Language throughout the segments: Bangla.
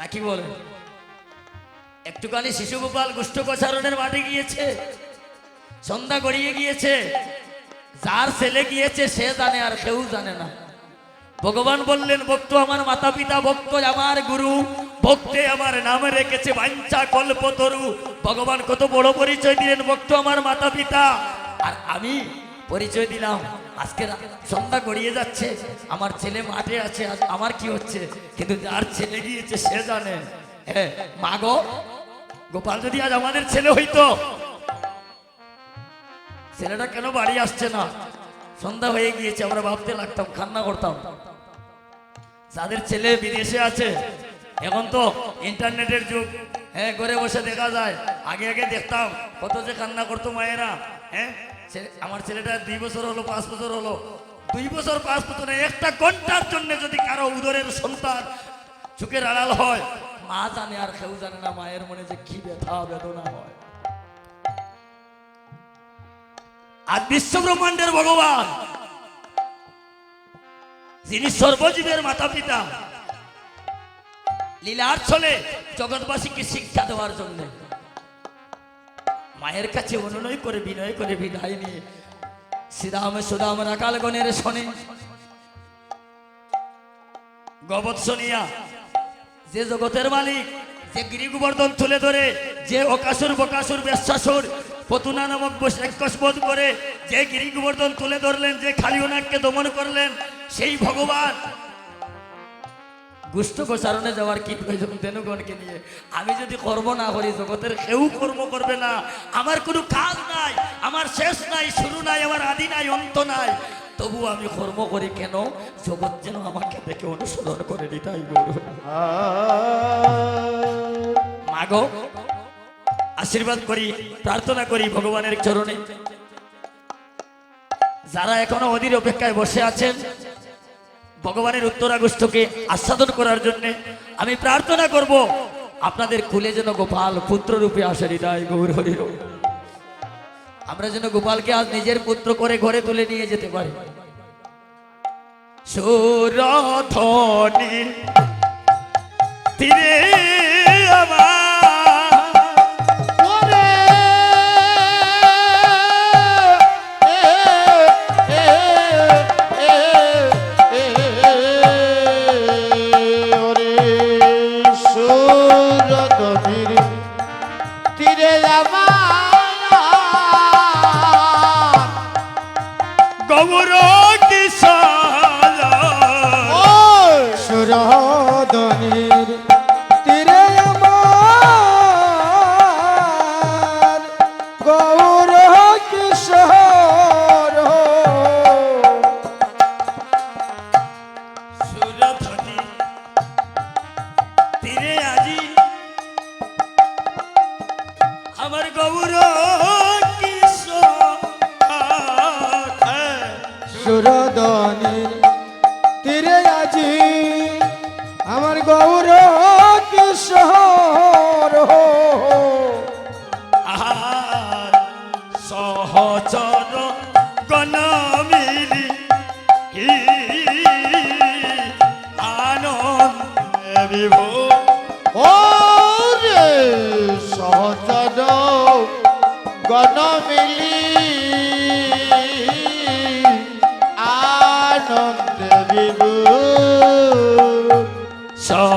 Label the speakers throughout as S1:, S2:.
S1: নাকি বলেন একটুখানি শিশু গোপাল গুষ্ঠ প্রচারণের মাঠে গিয়েছে, সন্ধ্যা গড়িয়ে গিয়েছে, যার ছেলে গিয়েছে, সে জানে আর কেউ জানে না। ভগবান বললেন, ভক্ত, আমার মাতা পিতা ভক্ত, আমার গুরু ভক্তে আমার নামে রেখেছে বাঞ্চা কল্পতরু ভগবান কত বড় পরিচয় দিলেন, ভক্ত, আমার মাতা পিতা আর আমি পরিচয় দিলাম আজকে সন্ধ্যা গড়িয়ে যাচ্ছে। আমার ছেলে মাঠে আছে আমার কি হচ্ছে? কিন্তু যার ছেলে গিয়েছে, সে জানে। হ্যাঁ মা গো, গোপাল যদি আজ আমাদের ছেলে হইতো, ছেলেটা কেন বাড়ি আসছে না? সন্ধ্যা হয়ে গিয়েছে, আমরা ভাবতে লাগতাম, কান্না করতাম। যাদের ছেলে বিদেশে আছে, এখন তো ইন্টারনেটের যুগ। হ্যাঁ ঘরে বসে দেখা যায়। আগে আগে দেখতাম, কত যে কান্না করতো মায়েরা। হ্যাঁ? আমার ছেলেটা দুই বছর হলো, পাঁচ বছর হলো। দুই বছর, পাঁচ বছর একটা ঘণ্টার জন্য যদি কারও উদরের সন্তান চোখের আড়াল হয়, মা জানে আর কেউ জানে না, মায়ের মনে যে কি ব্যথা, বেদনা হয়। আর বিশ্ব ব্রহ্মাণ্ডের ভগবান, যিনি সর্বজীবের মাতা পিতা লীলার ছলে জগৎবাসীকে শিক্ষা দেওয়ার জন্য মায়ের কাছে অনুনয় করে, বিনয় করে বিদায় নিয়ে শ্রীরাম সুদাম রাকাল গণের শনে গবৎসনিয়া যে জগতের মালিক, যে গিরিগোবর্ধন তুলে ধরে, যে অকাসুর বকাসুর বেশ্বাসুর পতুনা নামক বধ করে, যে গিরিগোবর্ধন তুলে ধরলেন, যে খালিওনাককে দমন করলেন, সেই ভগবান গুষ্ঠ গোচারণে যাওয়ার কি প্রয়োজন দেনুগণকে নিয়ে। আমি যদি কর্ম না করি জগতের কেউ কর্ম করবে না আমার কোনো কাজ নাই আমার শেষ নাই শুরু নাই আমার আদি নাই, অন্ত নাই, তবু আমি কর্ম করি কেন জগৎ যেন আমাকে দেখে অনুসরণ করে নিতাই গৌর মাগো আশীর্বাদ করি প্রার্থনা করি ভগবানের চরণে যারা এখনও অধীর অপেক্ষায় বসে আছেন ভগবানের উত্তরাগোষ্ঠকে আস্বাদন করার জন্য আমি প্রার্থনা করব, আপনাদের কুলে যেন গোপাল পুত্র রূপে আসে হৃদয় গৌর হরির আমরা যেন গোপালকে আজ নিজের পুত্র করে ঘরে তুলে নিয়ে যেতে পারি। সুরধনে তীরে আমার
S2: তীরে
S1: আজি আমার গৌর আহার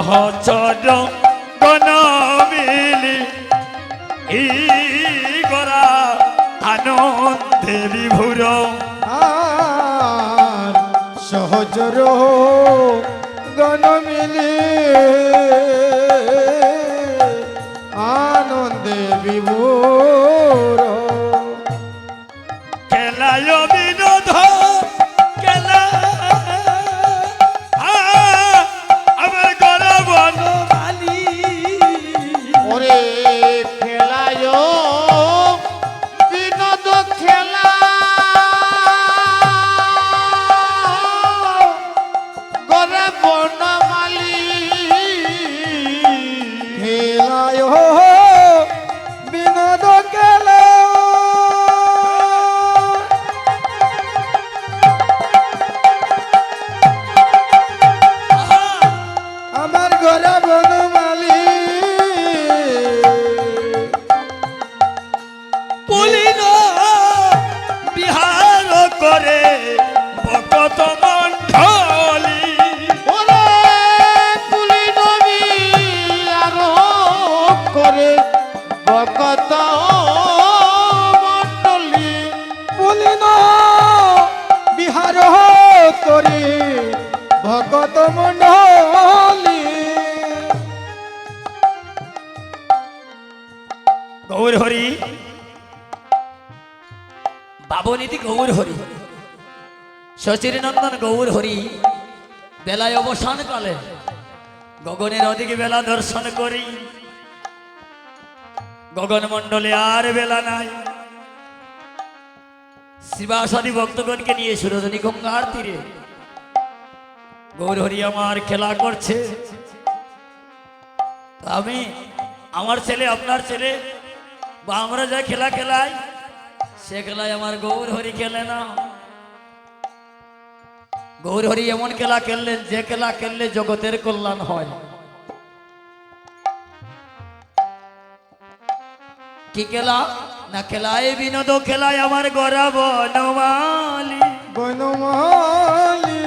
S1: সহচর গণ মিলি ই গরা আনন্দে বিভুর
S2: সহজর গণ
S1: শচীর নন্দন গৌর হরি, বেলায় অবসান কালে গগনের অধিক বেলা দর্শন করি। গগন মণ্ডলে আর বেলা নাই। শিবাসাদী ভক্তগণকে নিয়ে সুরজনী গঙ্গার তীরে গৌর হরি আমার খেলা করছে। আমি আমার ছেলে, আপনার ছেলে বা আমরা যা খেলা খেলাই, সে খেলায় আমার গৌর হরি খেলে না। গৌর হরি এমন খেলা খেললেন যে খেলা খেললে জগতের কল্যাণ হয়। কি খেলা? না খেলায় বিনোদ খেলায় আমার গড়া বনমালী।
S2: বনমালী।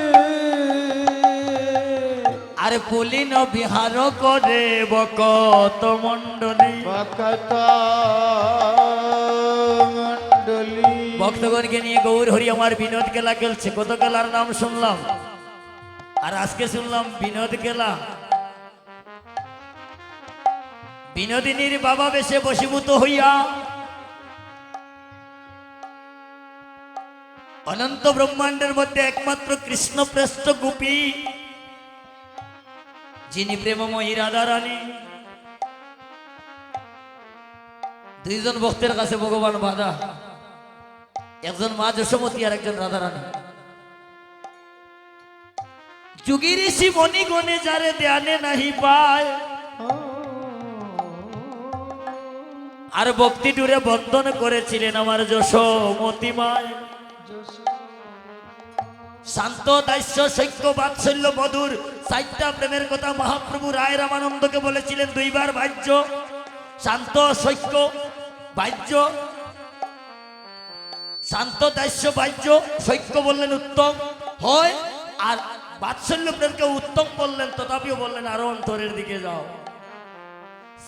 S1: আর পুলিন বিহার করে বকত মণ্ডলী।
S2: ভক্ত মণ্ডলী
S1: ভক্তগণকে নিয়ে গৌর হরি আমার বিনোদ খেলা খেলছে কত খেলার নাম শুনলাম? আর আজকে শুনলাম বিনোদ খেলা বিনোদিনীর বাবা বেশে বশীভূত হইয়া অনন্ত ব্রহ্মাণ্ডের মধ্যে একমাত্র কৃষ্ণ প্রেষ্ঠ গোপী, যিনি প্রেমময়ী রাধা রানী দুইজন ভক্তের কাছে ভগবান বাধা। একজন মা যশোমতী আর একজন রাধারানী। যুগী ঋষি মণি গণে যারে ধ্যানে নাহি পায়। আর ভক্তি টুরে বন্ধন করেছিলেন আমার যশোমতী মায়। শান্ত দাস্য সৈক্য বাৎসল্য মধুর সাইটটা প্রেমের কথা মহাপ্রভু রায় রামানন্দকে বলেছিলেন দুইবার বাহ্য। শান্ত সৈক্য বাহ্য শান্ত, দাস্য, বাহ্য, সৈক্য বললেন উত্তম, হয়, আর বাৎসল্য প্রেমকে উত্তম বললেন, তথাপিও বললেন আরও অন্তরের দিকে যাও।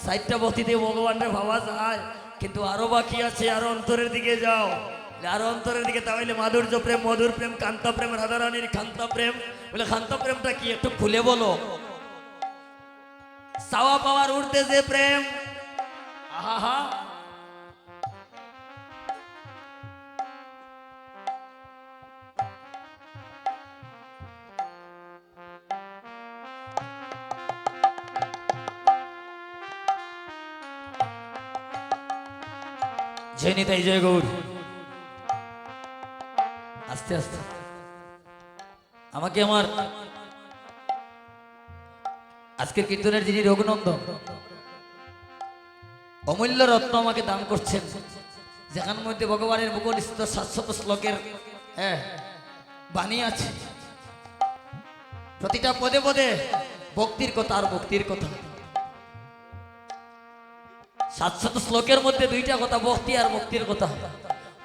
S1: সাইটটা বতিতে ভগবানের ভাবা যায়, কিন্তু আরও বাকি আছে, আরও অন্তরের দিকে যাও। আরও অন্তরের দিকে তাহলে মাধুর্য প্রেম মধুর প্রেম কান্ত প্রেম রাধারানীর কান্ত প্রেম বলে কান্ত প্রেমটা কি? একটু খুলে বলো। সাওয়া পাওয়ার উঠতে যে প্রেম আহা জয় নিতাই জয় গৌর? আস্তে আস্তে। আমাকে আমার আজকের কীর্তনের যিনি রঘুনন্দন অমূল্য রত্ন আমাকে দান করছেন। যেখান মধ্যে ভগবানের মুখনিষ্ঠ শাশ্বত শ্লোকের হ্যাঁ বাণী আছে। প্রতিটা পদে পদে ভক্তির কথা আর ভক্তির কথা সাতশত শ্লোকের মধ্যে দুইটা কথা ভক্তি আর মুক্তির কথা।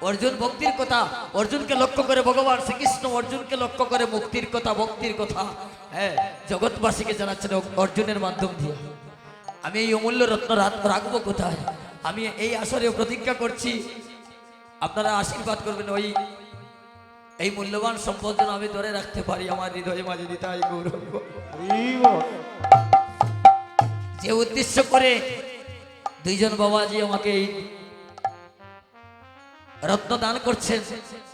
S1: অর্জুন ভক্তির কথা অর্জুনকে লক্ষ্য করে ভগবান শ্রীকৃষ্ণ অর্জুনকে লক্ষ্য করে মুক্তির কথা ভক্তির কথা। হ্যাঁ জগৎবাসীকে জানাচ্ছেন অর্জুনের মাধ্যম দিয়ে। আমি এই অমূল্য রত্ন রাত- রাখব কোথায়? আমি এই আসরে প্রতিজ্ঞা করছি। আপনারা আশীর্বাদ করবেন ওই এই মূল্যবান সম্পদ যেন আমি ধরে রাখতে পারি আমার হৃদয়ে মাঝে দিতে যে উদ্দেশ্য করে দুইজন বাবাজি আমাকে রত্ন দান করছেন।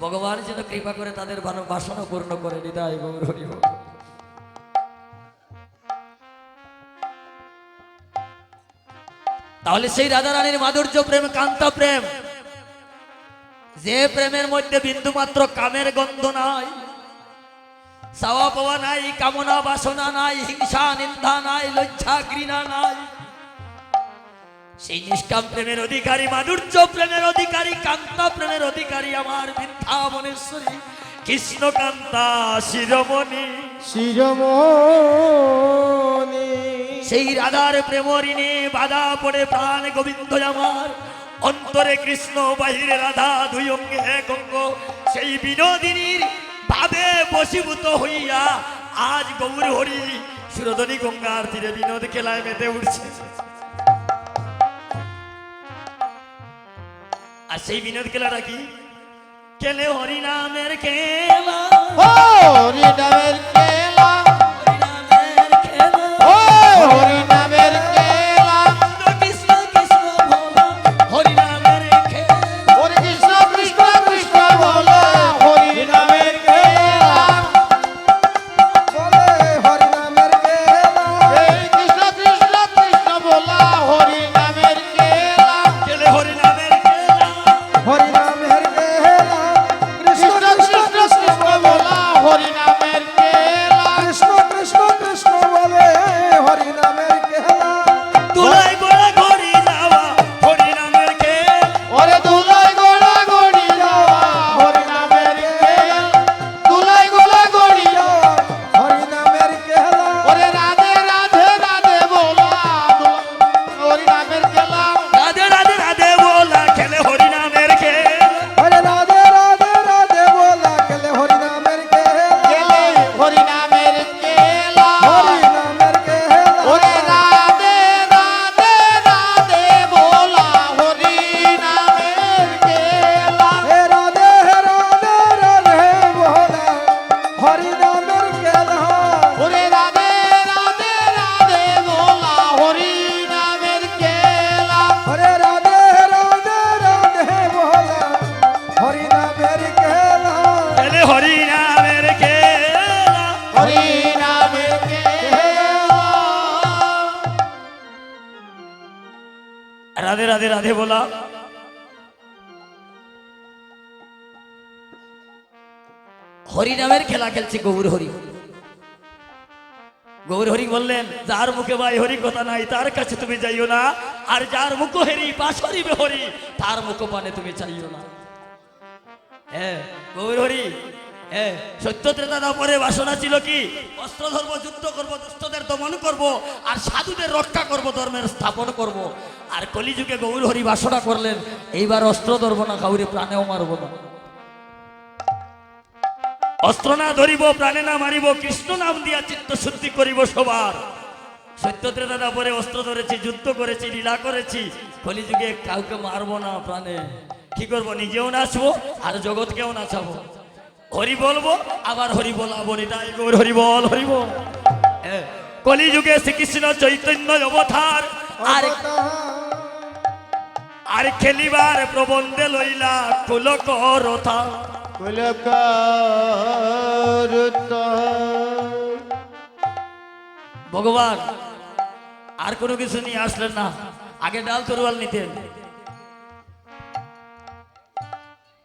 S1: ভগবান যেন কৃপা করে তাদের ভালো- বাসনা পূর্ণ করে হৃদয় গৌর তাহলে সেই রাধা রানীর মাধুর্য প্রেম, কান্তা প্রেম, যে প্রেমের মধ্যে বিন্দু মাত্র কামের গন্ধ নাই, চাওয়া পাওয়া নাই, কামনা বাসনা নাই, হিংসা, নিন্দা নাই, লজ্জা, ঘৃণা নাই। সেই নিষ্কাম প্রেমের অধিকারী মাধুর্য প্রেমের অধিকারী কান্তা প্রেমের অধিকারী আমার বৃন্দাবনেশ্বরী কৃষ্ণকান্তা শিরমণি।
S2: শিরমণি।
S1: সেই রাধার প্রেমরিণী বাধা পড়ে প্রাণ গোবিন্দ আমার। অন্তরে কৃষ্ণ বাহিরে রাধা দুই অঙ্গে এক অঙ্গ। সেই বিনোদিনীর ভাবে বশীভূত হইয়া আজ গৌর হরি সুরধনী গঙ্গার তীরে বিনোদ খেলায় মেতে উঠছে। আর সেই বিনোদ খেলাটা কি? খেলে হরিনামের খেলা
S2: হরি রাধে বলা
S1: হরিনামের খেলা খেলছে গৌর হরি। গৌর হরি বললেন, যার মুখে ভাই হরি কথা নাই, তার কাছে তুমি যাইও না। আর যার মুখ হেরি পাশ হরিবে হরি, তার মুখ পানে তুমি চাইও না। হ্যাঁ গৌর হরি বাসনা ছিল কি? অস্ত্র ধরবো যুদ্ধ করব, দুষ্টদের দমন করব, আর সাধুদের রক্ষা করব, ধর্মের স্থাপন করব। আর কলিযুগে গৌর হরি বাসনা করলেন, এইবার অস্ত্র ধরবো না, কাউরে প্রাণেও মারবো না। অস্ত্র না ধরিব, প্রাণে না মারিব, কৃষ্ণ নাম দিয়া চিত্ত শুদ্ধি করিব সবার। সত্য ত্রেতা পরে অস্ত্র ধরেছি, যুদ্ধ করেছি, লীলা করেছি, কলিযুগে কাউকে মারবো না প্রাণে। কি করব, নিজেও নাচবো, আর জগৎকেও নাচাবো। হরি বলব, আবার হরি বলাবো, নিতাই গৌর হরি বল হরি বল। কলিযুগে শ্রীকৃষ্ণ চৈতন্য অবতার, আর আর খেলিবার প্রবন্ধে লইলা কুলক রথা
S2: কুলকারতা
S1: ভগবান আর কোনো কিছু নিয়ে আসলেন না। আগে ডাল তরুয়াল নিতেন।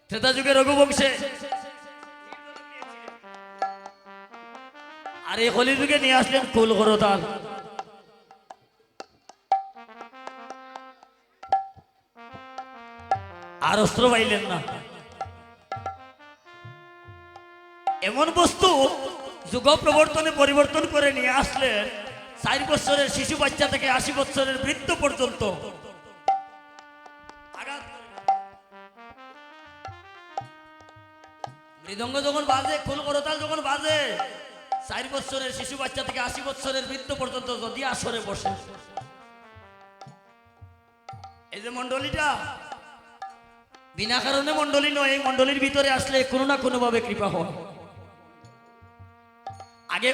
S1: ত্রেতা যুগে রঘুবংশে আর এই হলি যুগে নিয়ে আসলেন কুল করতাল। আর অস্ত্র পাইলেন না। এমন বস্তু যুগ প্রবর্তনে পরিবর্তন করে নিয়ে আসলেন চার বছরের শিশু বাচ্চা থেকে আশি বছরের বৃদ্ধ পর্যন্ত। মৃদঙ্গ যখন বাজে ফুল করতাল যখন বাজে, চার বছরের শিশু বাচ্চা থেকে আশি বছরের বৃদ্ধ পর্যন্ত যদি আসরে বসে। এই যে মন্ডলীটা বিনা কারণে মন্ডলী নয় মন্ডলীর ভিতরে আসলে কোনো না কোনো ভাবে কৃপা হয়। আগে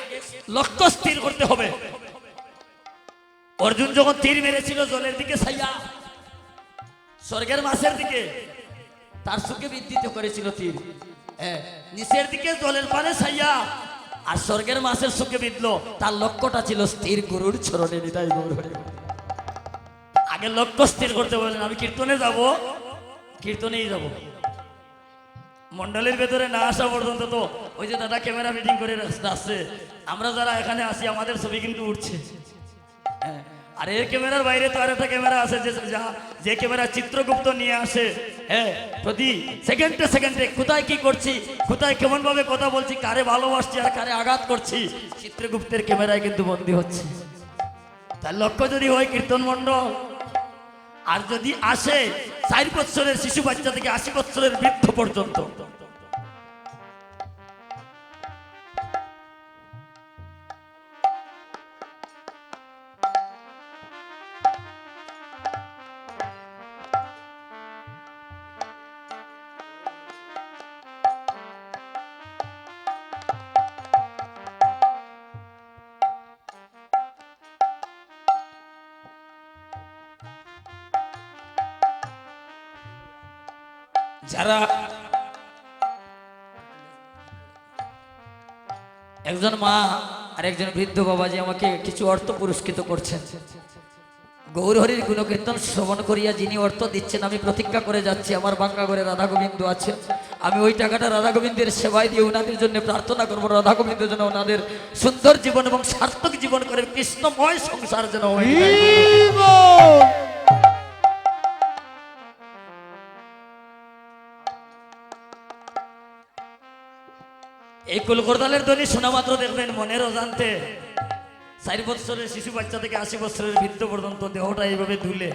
S1: লক্ষ্য স্থির করতে হবে। অর্জুন যখন তীর মেরেছিল জলের দিকে ছাইয়া, স্বর্গের মাছের দিকে, তার সুখে বিদ্যিত করেছিল তীর। নিচের দিকে জলের পানে ছাইয়া, আর স্বর্গের মাছের সুখে বিঁধলো। তার লক্ষ্যটা ছিল স্থির গরুর গৌর আগে লক্ষ্য স্থির করতে বললেন, আমি কীর্তনে যাব। কীর্তনেই যাব। মন্ডলের ভেতরে না আসা পর্যন্ত তো ওই যে দাদা ক্যামেরা ফিটিং করে আসছে আমরা যারা এখানে আসি আমাদের ছবি কিন্তু উঠছে। হ্যাঁ, আর এর ক্যামেরার বাইরে তো আর একটা ক্যামেরা আছে যে যা- যে ক্যামেরা চিত্রগুপ্ত নিয়ে আসে। হ্যাঁ প্রতি সেকেন্ডে সেকেন্ডে কোথায় কি করছি কোথায় কেমন ভাবে কথা বলছি কারে ভালোবাসছি আর কারে আঘাত করছি চিত্রগুপ্তের ক্যামেরায় কিন্তু বন্দী হচ্ছে। তার লক্ষ্য যদি হয় কীর্তন মণ্ডল আর যদি আসে চার বছরের শিশু বাচ্চা থেকে আশি বছরের বৃদ্ধ পর্যন্ত। যারা একজন মা আর একজন বৃদ্ধ বাবাজি আমাকে কিছু অর্থ পুরস্কৃত করছেন। গৌরহরির গুণকীর্তন শ্রবণ করিয়া যিনি অর্থ দিচ্ছেন, আমি প্রতিজ্ঞা করে যাচ্ছি, আমার বাঙ্গা ঘরে রাধা গোবিন্দ আছে। আমি ওই টাকাটা রাধা গোবিন্দের সেবায় দিয়ে ওনাদের জন্য প্রার্থনা করব, রাধা গোবিন্দের জন্য ওনাদের সুন্দর জীবন এবং সার্থক জীবন করে কৃষ্ণময় সংসার যেন হয়ে কুলকরদালের ধ্বনি শোনা মাত্র দেখবেন মনের অজান্তে। চার বছরের শিশু বাচ্চা থেকে আশি বছরের বৃদ্ধ পর্যন্ত দেহটা এইভাবে ধুলে।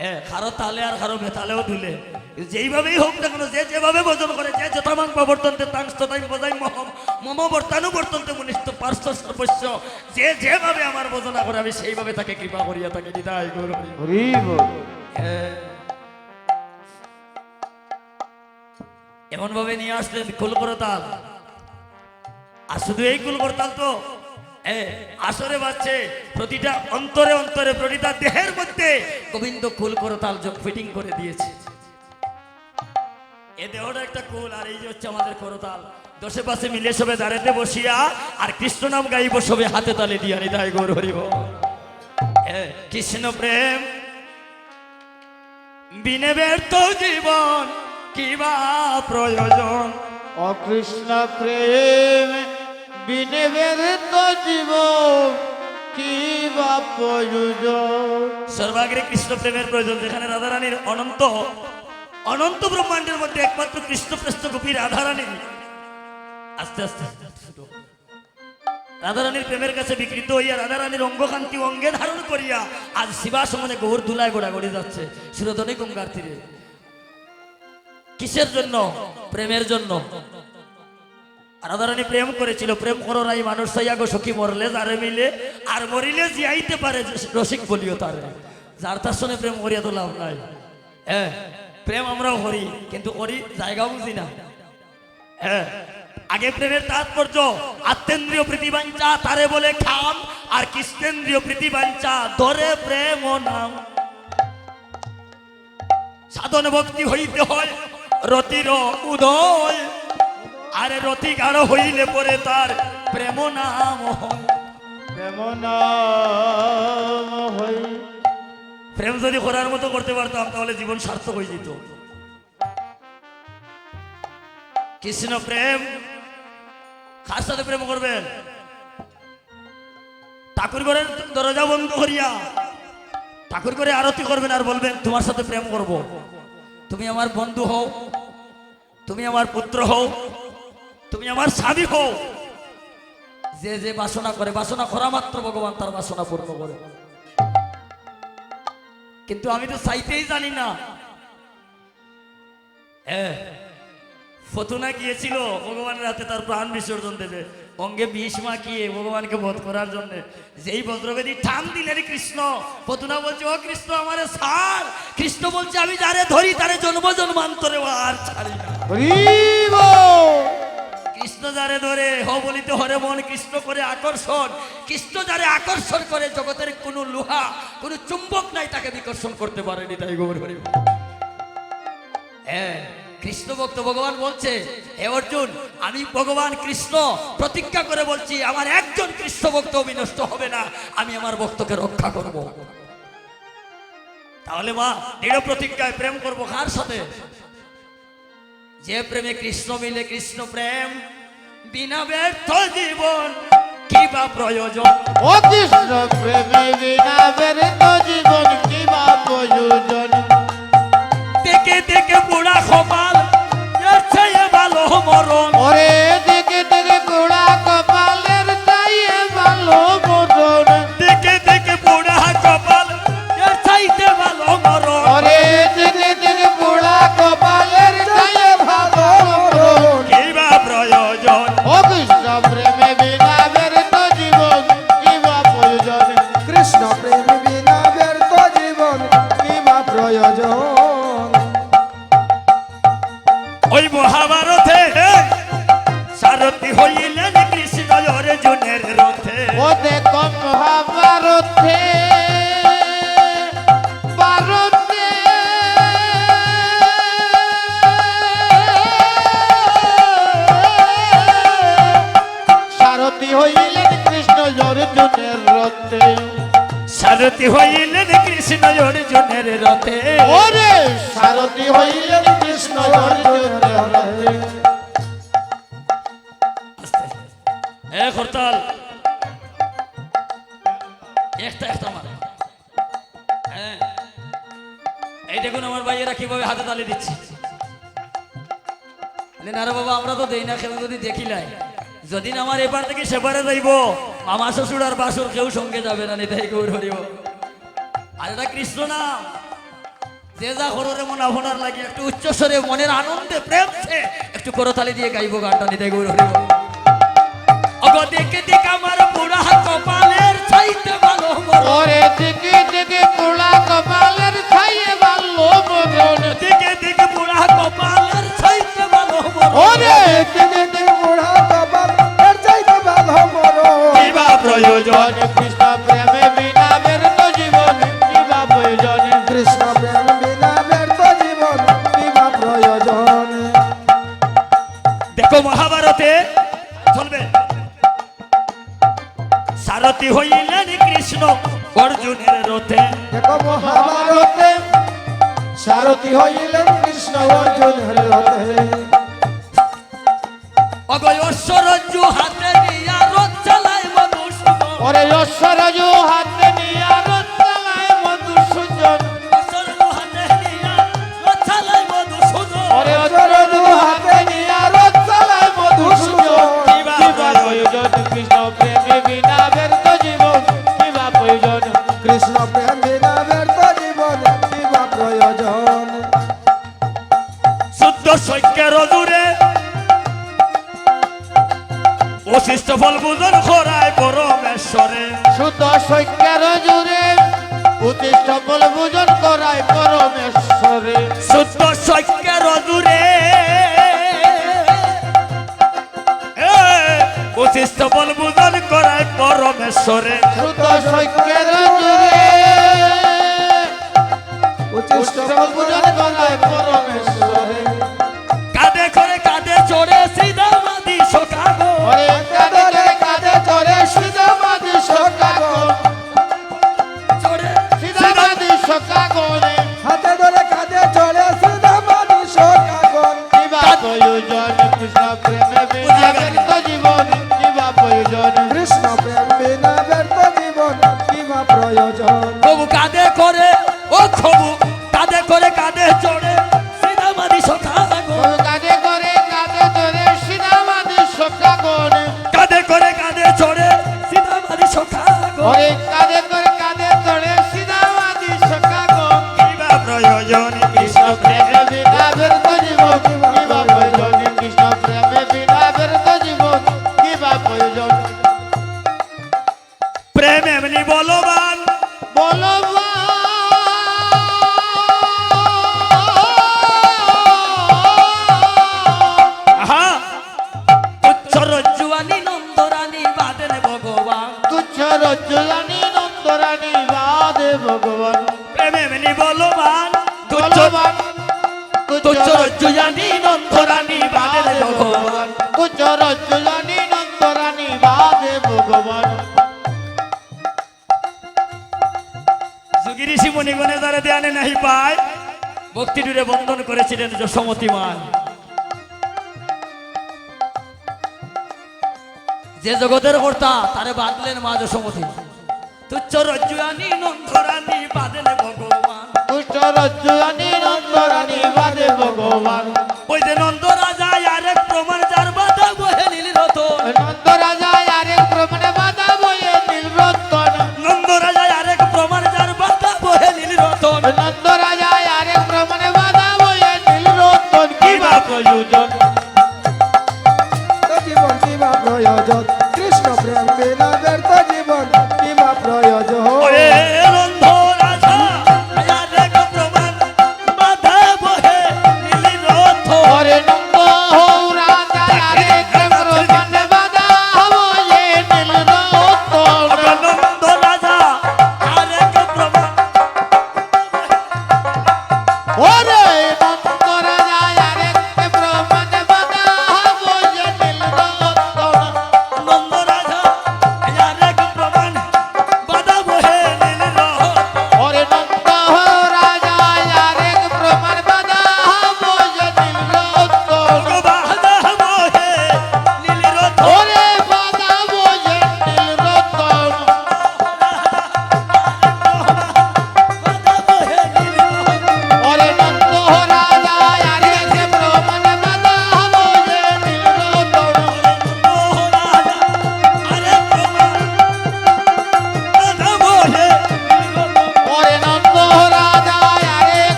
S1: হ্যাঁ কারও তালে আর কারও বেতালেও ধুলে। যেইভাবেই হোক না কেন যে যেভাবে ভোজন করে যে যথামাং প্রবর্তনতে তাংস্ত তাই বোঝাই মহম মম বর্তানু বর্তনতে মনিষ্ঠ পার্শ্ব সর্বস্ব। যে যেভাবে আমার ভোজনা করে আমি সেইভাবে তাকে কৃপা করিয়া তাকে দিদাই গৌর হরি।
S2: হরি বল।
S1: এমন নিয়ে আসলেন কুলকরতাল আর শুধু এই কুলকরতাল তো? আসরে বাজছে প্রতিটা অন্তরে অন্তরে প্রতিটা দেহের মধ্যে গোবিন্দ কুল করতাল যোগ ফিটিং করে দিয়েছে। এ দেহটা একটা কুল, আর এই যে হচ্ছে আমাদের করতাল। দশে পাশে মিলে সবে দাঁড়াতে বসিয়া, আর কৃষ্ণ নাম গাইব সবে হাতে তালে দিয়া নিতাই গৌর হরিব কৃষ্ণ প্রেম, বিনে ব্যর্থ জীবন কিবা প্রয়োজন?
S2: অকৃষ্ণ প্রেম বিনেবের তো জীবন কি
S1: সর্বাগ্রে কৃষ্ণ প্রেমের প্রয়োজন, যেখানে রাধারানীর অনন্ত অনন্ত ব্রহ্মাণ্ডের মধ্যে একমাত্র কৃষ্ণ প্রস্থ গোপী রাধারানী। আস্তে আস্তে। রাধারানীর প্রেমের কাছে বিকৃত হইয়া রাধারানীর অঙ্গকান্তি অঙ্গে ধারণ করিয়া আজ শিবাসমনে গৌর দুলায় গোড়াগড়ি যাচ্ছে সুরধনী গঙ্গার তীরে। কিসের জন্য? প্রেমের জন্য। রাধারানী প্রেম করেছিল, প্রেম করো নাই মানুষ সাইয়া গো সখী মরলে, যারে মিলে আর মরিলে জিয়াইতে পারে রসিক বলিও তারে। যার তার সঙ্গে প্রেম করিয়া তো লাভ নাই। হ্যাঁ প্রেম আমরাও করি, কিন্তু করি জায়গা বুঝি না। হ্যাঁ আগে প্রেমের তাৎপর্য, আত্মেন্দ্রীয় প্রীতিবাঞ্চা তারে বলে খাম, আর কৃষ্ণেন্দ্রীয় প্রীতিবাঞ্চা ধরে প্রেম ও নাম। সাধন ভক্তি হইতে হয়, রতির উদয়। আরে রতি গাঢ় হইলে পরে তার প্রেম নাম।
S2: প্রেম নাম হই
S1: প্রেম যদি করার মতো করতে পারতাম তাহলে জীবন সার্থক হয়ে যেত। কৃষ্ণ প্রেম কার সাথে প্রেম করবেন? ঠাকুর ঘরের দরজা বন্ধ করিয়া ঠাকুর করে আরতি করবেন আর বলবেন তোমার সাথে প্রেম করব। তুমি আমার বন্ধু হও তুমি আমার পুত্র হও তুমি আমার স্বামী হও। যে যে বাসনা করে, বাসনা করা মাত্র ভগবান, তার বাসনা পূর্ণ করে। কিন্তু আমি তো চাইতেই জানি না। ফতুনা গিয়েছিল ভগবানের হাতে, তার প্রাণ বিসর্জন দেবে। অঙ্গে বিষ মাখিয়ে ভগবানকে বধ করার জন্য। যেই বজ্রবেদী ঠান দিলেন কৃষ্ণ, ফতুনা বলছে, ও কৃষ্ণ, আমার ছাড়। কৃষ্ণ বলছে, আমি যারে ধরি, তারে জন্ম জন্মান্তরে আর ছাড়ি না। কৃষ্ণ যারে ধরে, হ বলিতে হরে মন, কৃষ্ণ করে আকর্ষণ, কৃষ্ণ যারে আকর্ষণ করে জগতের কোনো লোহা, কোনো চুম্বক নাই তাকে বিকর্ষণ করতে পারেনি তাই গৌর হরি হ্যাঁ কৃষ্ণ ভক্ত ভগবান বলছে, হে অর্জুন, আমি ভগবান কৃষ্ণ, প্রতিজ্ঞা করে বলছি, আমার একজন কৃষ্ণ ভক্ত বিনষ্ট হবে না, আমি আমার ভক্তকে রক্ষা করব। তাহলে মা, দৃঢ় প্রতিজ্ঞায় প্রেম করব কার সাথে? যে প্রেমে কৃষ্ণ মিলে কৃষ্ণ প্রেম বিনা ব্যর্থ জীবন কি বা প্রয়োজন?
S2: অকৃষ্ণ প্রেমে বিনা ব্যর্থ জীবন কি বা প্রয়োজন?
S1: সারথি হইলেন কৃষ্ণ অর্জুনের রথে। সারথি হইলেন কৃষ্ণ অর্জুনের রথে।
S2: ওরে সারথি হইলেন কৃষ্ণ অর্জুনের রথে।
S1: হ্যাঁ। এই দেখুন আমার কীভাবে হাতে তালি দিচ্ছে। বাবা আমরা তো দেই না কেউ যদি দেখিলাই যদি আমার এবার থেকে সেবারে যাইব মামা শ্বশুর আর বাসুর কেউ সঙ্গে যাবে না, নিতাই গৌর হরিব। আর এটা কৃষ্ণ না যে যা হররে মনে আপনার লাগে, একটু উচ্চস্বরে মনের আনন্দে প্রেমছে একটু করতালি দিয়ে গাইব গানটা, নিতাই গৌর হরিব। অগো দেখে দেখ আমার বুড়া কপালের চাইতে ভালো দেখে
S3: দেখে
S1: সৈক্যের জুড়ে অতি সফল ভোজন করায় পরমেশ্বরে।
S2: শুদ্ধ সৈক্যের জুড়ে। বৈশিষ্ট্য বল বুদন করায় পরমেশ্বরে।
S1: শুদ্ধ সৈক্যের
S2: জুড়ে
S3: বৈশিষ্ট্য
S2: বল বুদন করায় পরমেশ্বরে।
S1: ভক্তি দূরে বন্ধন করেছিলেন যশমতী মা যে জগতের কর্তা, তারে বাঁধলেন মা যশমতি তুচ্ছ রজ্জুয়ানি নন্দরানি বাঁধলে ভগবান।
S2: তুচ্ছ রজ্জুয়ানি নন্দরানি
S1: বাঁধে
S3: ভগবান।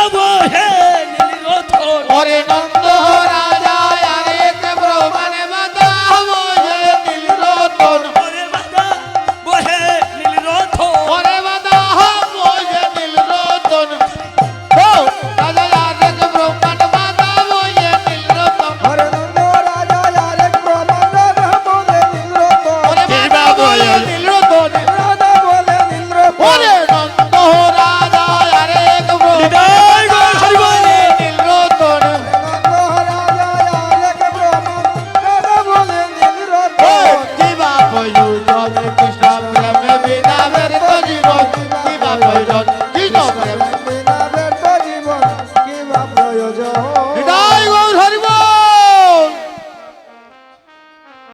S3: যাব হে
S1: নীলরথ করে
S2: নন্দরা